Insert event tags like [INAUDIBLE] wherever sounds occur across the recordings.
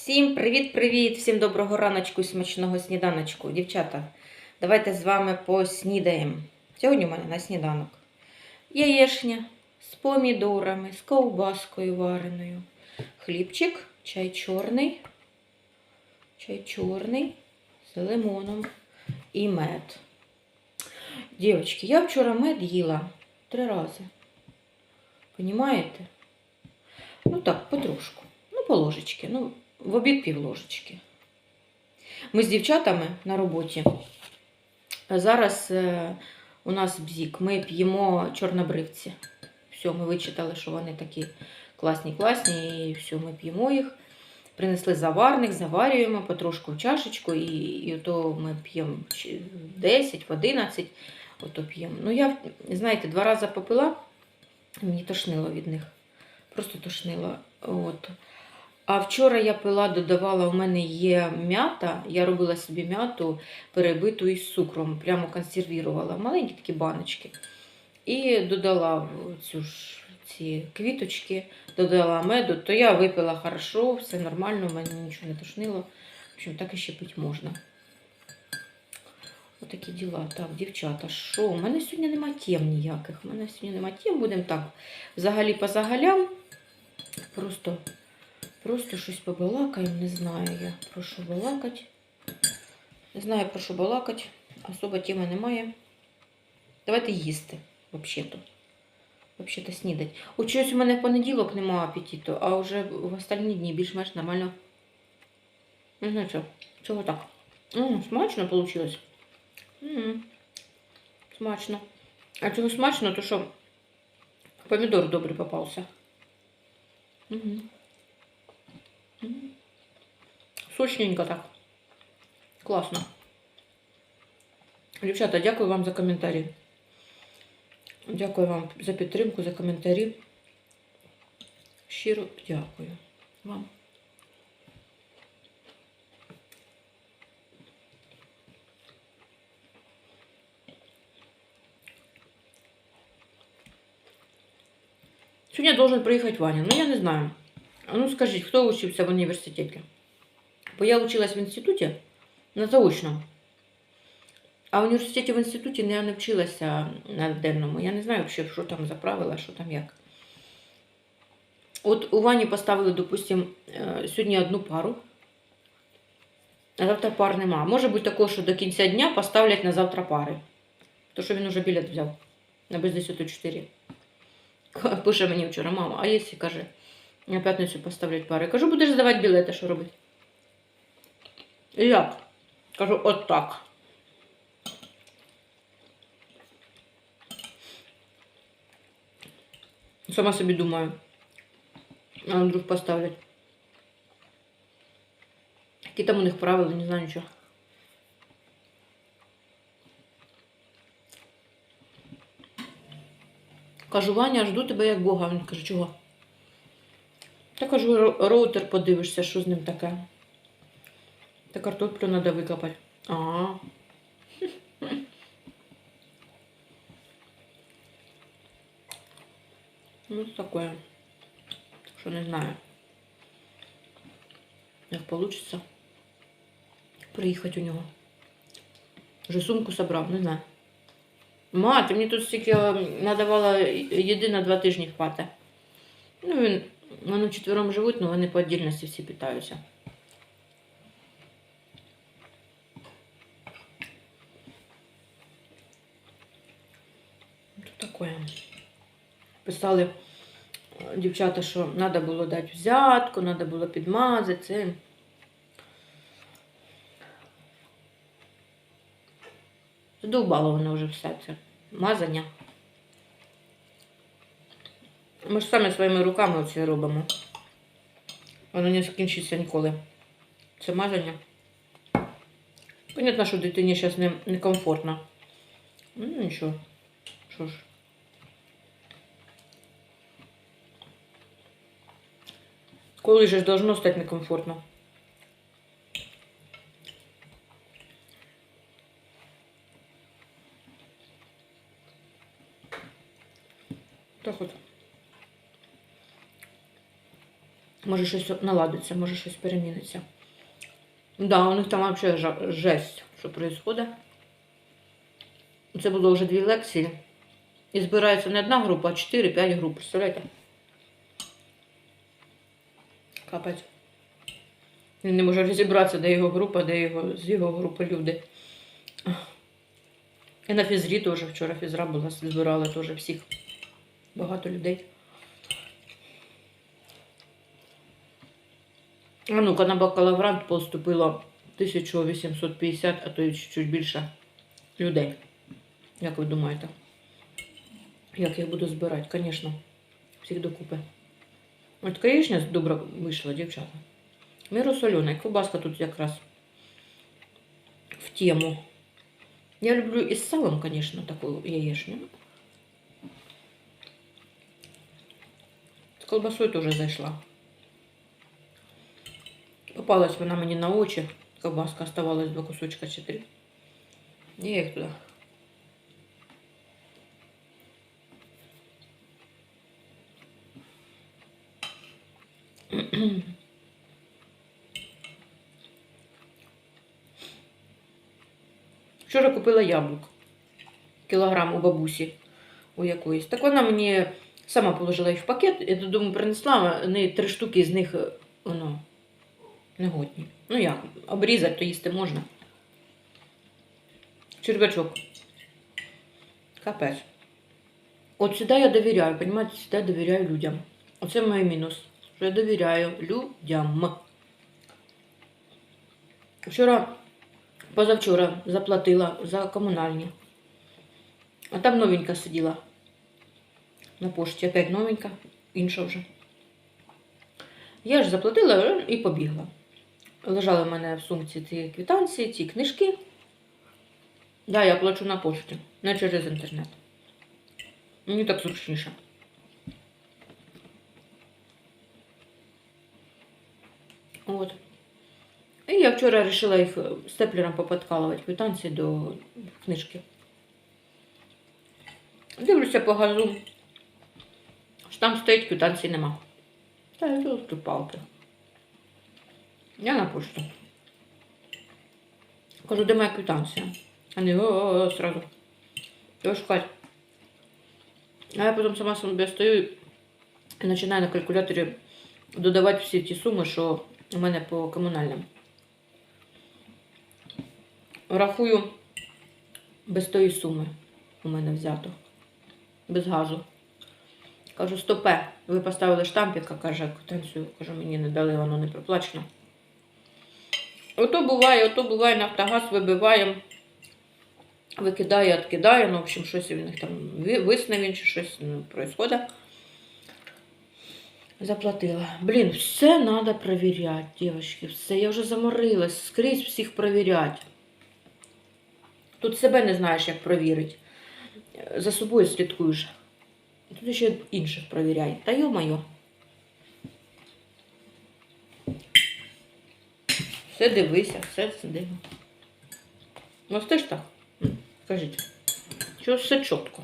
Всім привіт-привіт! Всім доброго раночку і смачного сніданочку. Дівчата, давайте з вами поснідаємо. Сьогодні у мене на сніданок яєшня з помідорами, з ковбаскою вареною, хлібчик, чай чорний, чай чорний з лимоном і мед. Дівчатки, я вчора мед їла три рази. Понімаєте? Ну так, потрошку. Ну, по ложечки. Ну, в обід пів ложечки. Ми з дівчатами на роботі. Зараз е, у нас бзік. Ми п'ємо чорнобривці. Все, ми вичитали, що вони такі класні, класні, і все, ми п'ємо їх. Принесли заварник, заварюємо потрошку в чашечку, і, і то ми п'ємо 10, в 11, ото п'ємо. Ну, я, знаєте, два рази попила, мені тошнило від них. Просто тошнило. От. А вчора я пила, додавала, у мене є м'ята. Я робила собі м'яту перебиту із цукром, прямо консервувала маленькі такі баночки. І додала в цю ж ці квіточки, додала меду, то я випила хорошо, все нормально, у мене нічого не тошнило. В общем, так і ще пити можна. Отакі діла. Так, дівчата, що? У мене сьогодні нема тем ніяких. У мене сьогодні нема тем, будемо так. Взагалі по загалям. Просто Просто щось побалакаємо, не знаю я про що балакать. Не знаю про що балакать. Особо теми немає. Давайте їсти, взагалі-то. Взагалі-то снідать. От щось у мене в понеділок немає апетиту, а вже в остальні дні більш-менш нормально. Не знаю чого. Чого так? М, смачно вийшло. М, Смачно. А чого смачно, то що помідор добрий попався. Угу. Сочненько так. Класно. Дівчата, дякую вам за коментарі. Дякую вам за підтримку, за коментарі. Щиро дякую вам. Сегодня должен приехать Ваня. Ну, я не знаю. Ну скажіть, хто учився в університеті? Бо я училась в інституті на заочному. А в університеті в інституті я не вчилася на денному. Я не знаю, взагалі, що там за правила, що там як. От у Вані поставили, допустим, е, сьогодні одну пару. А завтра пар нема. Може бути таке, що до кінця дня поставлять на завтра пари. То що він уже білет взяв на без 10 4. Пише мені вчора, мама, а якщо каже. На п'ятницю поставлять пари. Кажу, будеш здавати білети, що робити? І як? Кажу, от так. Сама собі думаю. А вдруг поставлять. Які там у них правила, не знаю нічого. Кажу, Ваня, жду тебе як Бога. Він каже, чого? Та кажу, роутер подивишся, що з ним таке. Та картоплю треба викопати. А. Ну, таке. Що не знаю. Як вийде приїхати у нього. Вже сумку собрав, не знаю. Ма, ти мені тут стільки е, надавала їди на два тижні хвата. Ну, він вони вчетвером живуть, але вони по отдільності всі питаються. Таке. Писали е, дівчата, що треба було дати взятку, треба було підмазати це. Задовбало воно вже все це. Мазання. Ми ж самі своїми руками це робимо. Воно не закінчиться ніколи. Це мазання. Понятно, що дитині зараз не, комфортно. Ну, нічого. Що ж. Коли же ж должно стати некомфортно? Так от. Може щось наладиться, може щось переміниться. Да, у них там взагалі жесть, що відбувається. Це було вже дві лекції. І збирається не одна група, а 4-5 груп. Представляєте? Капець. Він не може розібратися, де його група, де його з його групи люди. І на фізрі теж вчора фізра була, збирали теж всіх. Багато людей. А ну-ка, на бакалаврант поступило 1850, а то й чуть більше людей. Як ви думаєте? Як я буду збирати? Звісно, всіх докупи. От яєчня добре вийшла, дівчата. Міру солена, ковбаска тут якраз в тему. Я люблю із салом, звісно, таку яєчню. З колбасою теж зайшла. Попалась вона мені на очі. Ковбаска оставалась два кусочка чи три. І я їх туди. [CLEARS THROAT] Вчора купила яблук. Кілограм у бабусі у якоїсь. Так вона мені сама положила їх в пакет, я додому принесла, три штуки з них е, негодні. Ну як, обрізати, то їсти можна. Червячок. Капець. От сюди я довіряю, розумієте, сюди довіряю людям. Оце мій мінус. Що я довіряю людям. Вчора, позавчора заплатила за комунальні. А там новенька сиділа. На пошті опять новенька, інша вже. Я ж заплатила і побігла. Лежали в мене в сумці ці квитанції, ці книжки. Да, я плачу на пошті, не через інтернет. Мені так зручніше. От. І я вчора вирішила їх степлером поподкалувати квитанції до книжки. Дивлюся по газу. що Там стоїть квитанції нема. Та я тут палки. Я на пошту. Кажу, де моя квитанція? Вони о-о-о, сразу. Його шукати. А я потім сама собі стою і починаю на калькуляторі додавати всі ті суми, що у мене по комунальним. Рахую без тої суми у мене взято. Без газу. Кажу, стопе, ви поставили штампіка, каже, квитанцію, кажу, мені не дали, воно не проплачено. Ото буває, ото буває, Нафтогаз вибиває, викидає, відкидає, ну, в общем, щось у них там ви- висне він чи щось ну, происходить. Заплатила. Блін, все треба перевіряти, дівчатки, все. Я вже заморилась, скрізь всіх перевіряти. Тут себе не знаєш, як перевірити. За собою слідкуєш. Тут ще інших перевіряй. Та йо-моє. Все дивися, все сиди. Ну, ти ж так? Скажіть. Що все чітко?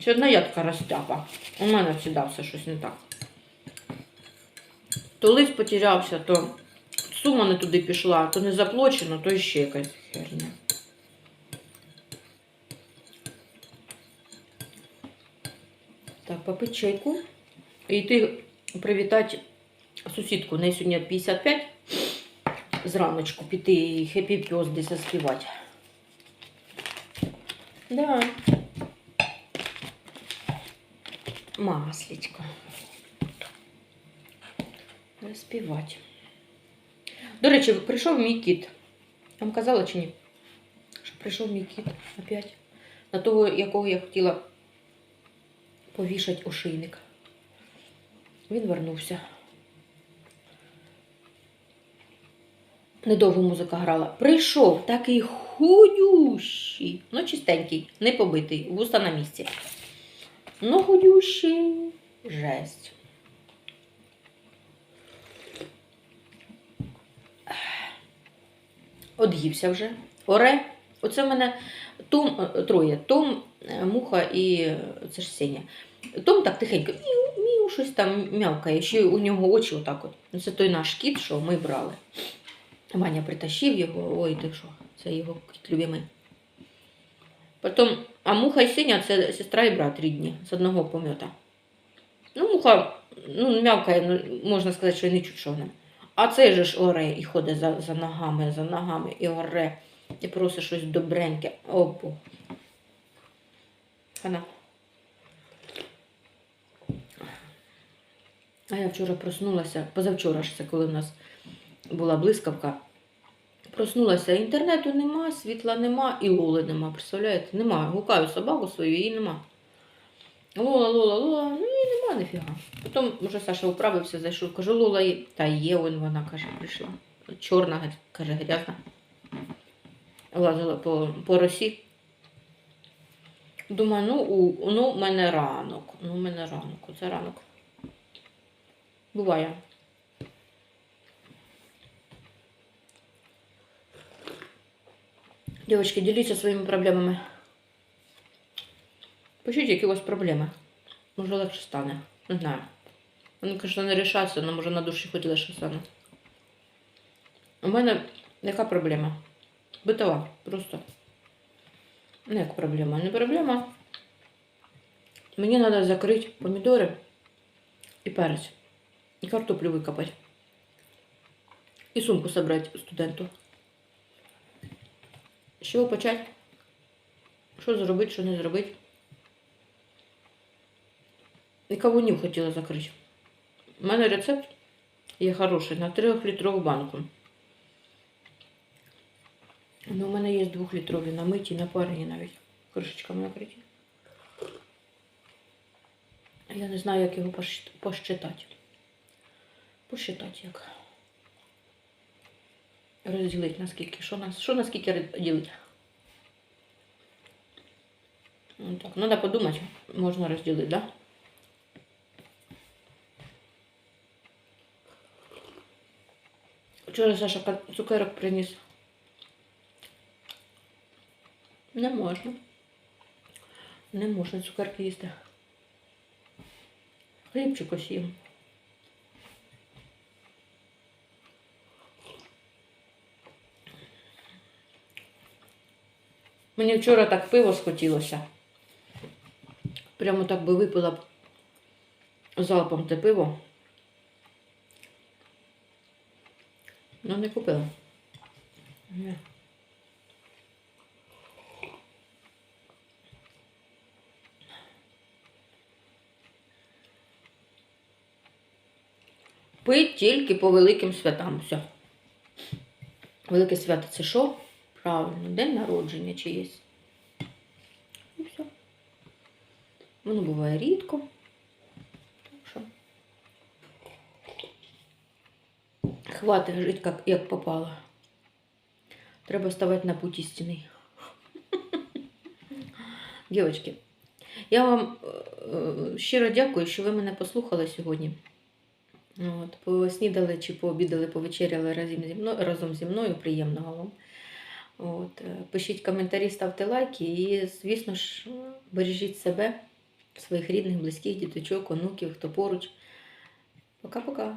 Чи одна ядка розтяпа? У мене завжди все щось не так. То лист потерявся, то сума не туди пішла, то не заплачено, то ще якась херня. Так, попити чайку і йти привітати сусідку. У неї сьогодні 55 зраночку піти і хеппі пьос десь заспівати. Да. Маслечко. Розпівати. До речі, прийшов мій кіт. Вам казала чи ні? Що прийшов мій кіт опять. На того, якого я хотіла повішати ошейник. Він вернувся. Недовго музика грала. Прийшов такий худющий, ну чистенький, не побитий, вуста на місці. Ну, худющий. Жесть. Од'ївся вже. Оре. Оце в мене Том, е, троє. Том, е, муха і е, це ж Сеня. Том так тихенько. Міу, міу, щось там м'явкає, ще у нього очі отак от. Це той наш кіт, що ми брали. Ваня притащив його, ой, ти що, це його кіт любимий. Потім, а муха і синя це сестра і брат рідні з одного помета. Ну, муха, ну, м'явкає, ну, можна сказати, що й не чуть що вона. А цей же ж оре і ходить за, за ногами, за ногами, і оре, і просить щось добреньке. О, Бог. Хана. А я вчора проснулася, позавчора ж це коли в нас була блискавка. Проснулася, інтернету нема, світла нема і лоли нема. Представляєте? Нема. Гукаю собаку свою, її нема. Лола, Лола, Лола, ну її нема ніфіга. Потім вже Саша управився, зайшов, кажу, Лола є. Та є, он вона каже, прийшла. Чорна, каже, грязна. Лазила по, по росі. Думаю, ну, у, ну, мене ранок. Ну, в мене ранок. Оце ранок. Буває. Девочки, діліться своїми проблемами. Пишіть, які у вас проблеми. Може легше стане. Не знаю. Вони, звісно, не рішаться, але може на душі хоч легше стане. У мене яка проблема? Битова. Просто. Ну, як проблема? Не проблема. Мені треба закрити помідори і перець. І картоплю викопати. І сумку собрати студенту. Чого почати? Що зробити, що не зробити? І кавунів хотіла закрити. У мене рецепт є хороший на 3-літрову банку. Ну, у мене є двохлітрові намиті, напарені навіть. Кришечками накриті. Я не знаю, як його посчитати. Посчитати як. Розділити наскільки. Що нас, що наскільки розділити? Ну, так, треба подумати, можна розділити, да? Вчора Саша цукерок приніс. Не можна. Не можна цукерки їсти. Хлібчик ось Мені вчора так пиво схотілося. Прямо так би випила б залпом те пиво. Ну, не купила. Ні. Пить тільки по великим святам. Все. Велике свято це що? Правильно, день народження чиєсь. І все. Воно буває рідко. Так що. Хватить жити як, як попало. Треба ставати на путь істини. [LAUGHS] Дівчатки, я вам е, е, щиро дякую, що ви мене послухали сьогодні. От, поснідали чи пообідали, повечеряли разом зі мною, разом зі мною. Приємного вам. От, е, пишіть коментарі, ставте лайки і, звісно ж, бережіть себе, своїх рідних, близьких, діточок, онуків, хто поруч. Пока-пока.